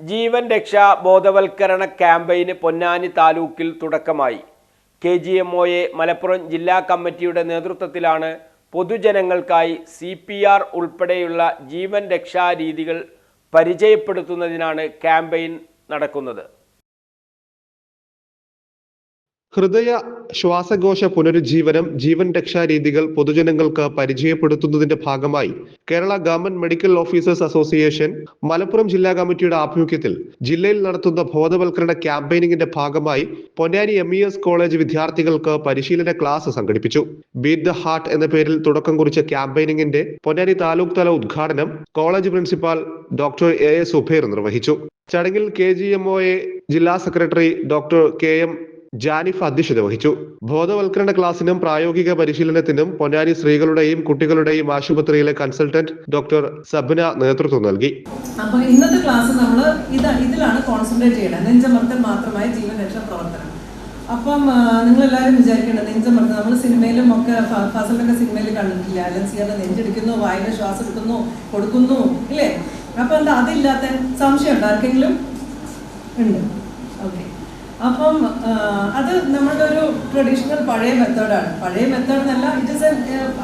ജീവൻ രക്ഷാ ബോധവൽക്കരണ ക്യാമ്പയിന് പൊന്നാനി താലൂക്കിൽ തുടക്കമായി. കെ ജി എം ഒയെ മലപ്പുറം ജില്ലാ കമ്മിറ്റിയുടെ നേതൃത്വത്തിലാണ് പൊതുജനങ്ങൾക്കായി സി പി ആർ ഉൾപ്പെടെയുള്ള ജീവൻ രക്ഷാ രീതികൾ പരിചയപ്പെടുത്തുന്നതിനാണ് ക്യാമ്പയിൻ നടക്കുന്നത്. ഹൃദയ ശ്വാസകോശ പുനരുജ്ജീവനം ജീവൻ രക്ഷാ രീതികൾ പൊതുജനങ്ങൾക്ക് പരിചയപ്പെടുത്തുന്നതിന്റെ ഭാഗമായി Kerala government medical officers association Malappuram ജില്ലാ കമ്മിറ്റിയുടെ ആഭിമുഖ്യത്തിൽ ജില്ലയിൽ നടത്തുന്ന ബോധവൽക്കരണ ക്യാമ്പയിനിങ്ങിന്റെ ഭാഗമായി പൊന്നാനി എം എസ് കോളേജ് വിദ്യാർത്ഥികൾക്ക് പരിശീലന ക്ലാസ് സംഘടിപ്പിച്ചു. ബീറ്റ് ദ ഹാർട്ട് എന്ന പേരിൽ തുടക്കം കുറിച്ച ക്യാമ്പയിനിങ്ങിന്റെ പൊന്നാനി താലൂക്ക് തല ഉദ്ഘാടനം college principal doctor A Zubair നിർവഹിച്ചു. ചടങ്ങിൽ കെ ജി എം എ ജില്ലാ secretary doctor K M Janif അധ്യക്ഷത വഹിച്ചു. ബോധവൽക്കരണ ക്ലാസിനും പ്രായോഗിക പരിശീലനത്തിനും പൊന്നാനി സ്ത്രീകളുടെയും കുട്ടികളുടെയും ആശുപത്രിയിലെ കൺസൾട്ടന്റ് ഡോക്ടർ സബ്ന നേതൃത്വം നൽകി. അപ്പൊ ഇന്നത്തെ ക്ലാസ് നമ്മൾ ഇത് ഇതിലാണ് കോൺസെൻട്രേറ്റ് ചെയ്യണം. നെഞ്ചമർത്തൽ മാത്രമായ ജീവൻ പ്രവർത്തനം. അപ്പം നിങ്ങൾ എല്ലാവരും വിചാരിക്കേണ്ടത് നെഞ്ചമർത്തൽ. നമ്മൾ സിനിമയിലും ഒക്കെ ഫസലിന്റെ സിനിമയിൽ കണ്ടിട്ടില്ല? അലൻസിയുടെ നെഞ്ചെടുക്കുന്നു വായന ശ്വാസം എടുക്കുന്നു കൊടുക്കുന്നു അല്ലേ അപ്പൊ എന്താ അതില്ലാത്ത സംശയമുണ്ടോ? ആർക്കെങ്കിലും? ഉണ്ട്. ഓക്കെ. അപ്പം അത് നമ്മളുടെ ഒരു ട്രഡീഷണൽ പഴയ മെത്തേഡാണ് പഴയ മെത്തേഡ് എന്നല്ല ഇറ്റ് ഇസ്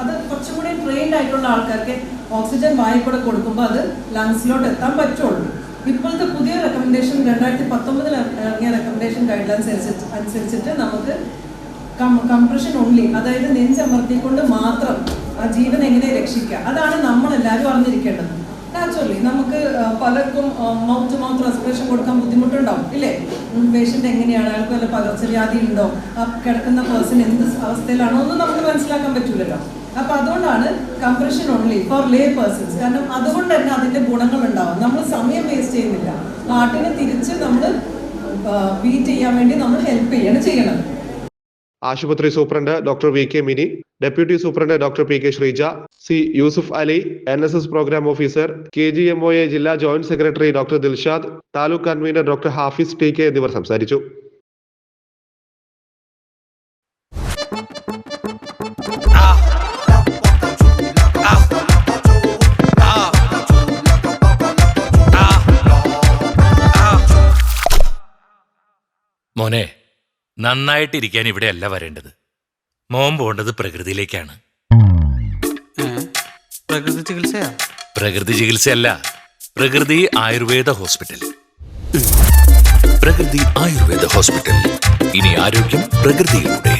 അത് കുറച്ചും കൂടി ട്രെയിൻഡ് ആയിട്ടുള്ള ആൾക്കാർക്ക് ഓക്സിജൻ വായു കൂടെ കൊടുക്കുമ്പോൾ അത് ലങ്സിലോട്ട് എത്താൻ പറ്റുള്ളൂ. ഇപ്പോഴത്തെ പുതിയ റെക്കമെൻഡേഷൻ രണ്ടായിരത്തി പത്തൊമ്പതിൽ ഇറങ്ങിയ റെക്കമെൻഡേഷൻ ഗൈഡ് ലൈൻസ് അനുസരിച്ച് അനുസരിച്ചിട്ട് നമുക്ക് കംപ്രഷൻ ഉള്ളി അതായത് നെഞ്ചമർത്തിക്കൊണ്ട് മാത്രം ആ ജീവൻ എങ്ങനെ രക്ഷിക്കുക അതാണ് നമ്മളെല്ലാവരും അറിഞ്ഞിരിക്കേണ്ടത്. നാച്ചുറലി നമുക്ക് പലർക്കും മൗത്ത് മൗത്ത് റെസ്പിറേഷൻ കൊടുക്കാൻ ബുദ്ധിമുട്ടുണ്ടാവും ഇല്ലേ? പേഷ്യന്റ് എങ്ങനെയാണ്? അയാൾക്ക് വല്ല പകർച്ചവ്യാധി ഉണ്ടോ? ആ കിടക്കുന്ന പേഴ്സൺ എന്ത് അവസ്ഥയിലാണോ? ഒന്നും നമുക്ക് മനസ്സിലാക്കാൻ പറ്റൂലല്ലോ. അപ്പൊ അതുകൊണ്ടാണ് compression only for lay persons കാരണം അതുകൊണ്ട് തന്നെ അതിന്റെ ഗുണങ്ങൾ ഉണ്ടാവും. നമ്മൾ സമയം വേസ്റ്റ് ചെയ്യുന്നില്ല. ആട്ടിനെ തിരിച്ച് നമ്മൾ ബീറ്റ് ചെയ്യാൻ വേണ്ടി നമ്മൾ ഹെൽപ്പ് ചെയ്യാണ് ചെയ്യണം ആശുപത്രി superintendent doctor V K Mini. Deputy superintendent doctor P K Sreeja C Yusuf Ali N S S programme officer K G M O A ജില്ലാ joint secretary doctor Dilshad taluk convener doctor Hafis T K എന്നിവർ സംസാരിച്ചു. മോനെ നന്നായിട്ടിരിക്കാൻ ഇവിടെയല്ല വരേണ്ടത്. മോൻ പോണ്ടത് പ്രകൃതിയിലേക്കാണ്. പ്രകൃതി ചികിത്സയാ? പ്രകൃതി ചികിത്സയല്ല പ്രകൃതി ആയുർവേദ ഹോസ്പിറ്റൽ. പ്രകൃതി ആയുർവേദ ഹോസ്പിറ്റൽ. ഇനി ആരോഗ്യം പ്രകൃതിയിലൂടെ.